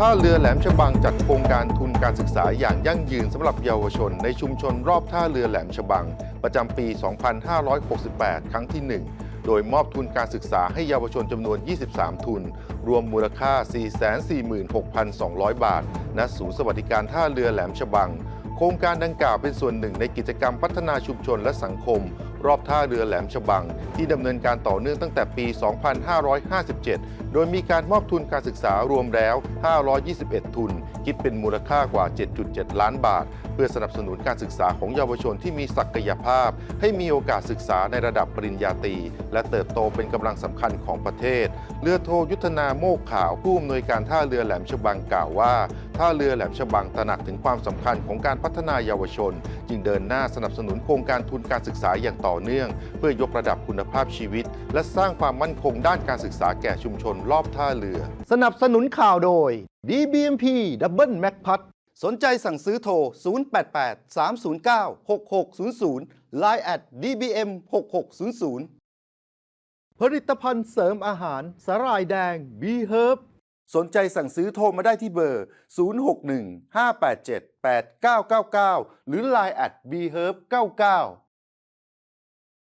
ท่าเรือแหลมฉบังจัดโครงการทุนการศึกษาอย่างยั่งยืนสำหรับเยาวชน ในชุมชนรอบท่าเรือแหลมฉบัง ประจำปี 2568 ครั้งที่ 1 โดยมอบทุนการศึกษาให้เยาวชนจำนวน 23 ทุน รวมมูลค่า 446,200 บาท ณ ศูนย์สวัสดิการท่าเรือแหลมฉบัง โครงการดังกล่าวเป็นส่วนหนึ่งในกิจกรรมพัฒนาชุมชนและสังคม รอบท่าเรือแหลมฉบัง ที่ดำเนินการต่อเนื่องตั้งแต่ปี 2557 โดยมีการมอบทุนการศึกษารวมแล้ว 521 ทุน คิดเป็นมูลค่ากว่า 7.7 ล้านบาท เพื่อสนับสนุนการศึกษาของเยาวชนที่มีศักยภาพ ให้มีโอกาสศึกษาในระดับปริญญาตรีและเติบโตเป็นกำลังสำคัญของประเทศ เรือโทยุทธนาโมกขาวผู้อำนวยการท่าเรือแหลมฉบังกล่าวว่า ท่าเรือแหลมฉบังตระหนักถึงความสำคัญของการพัฒนาเยาวชน จึงเดินหน้าสนับสนุนโครงการทุนการศึกษาอย่างต่อเนื่อง เพื่อยกระดับคุณภาพชีวิต และสร้างความมั่นคงด้านการศึกษาแก่ชุมชนรอบท่าเรือ สนับสนุนข่าวโดย DBMP Double Mac p a t สนใจสั่งซื้อโทร 088 309 6600 Line at DBM 6600ผลิตภัณฑ์เสริมอาหารสาหร่ายแดง B Herb สนใจสั่งซื้อโทรมาได้ที่เบอร์ 061 587 8999 หรือ Line at B Herb 99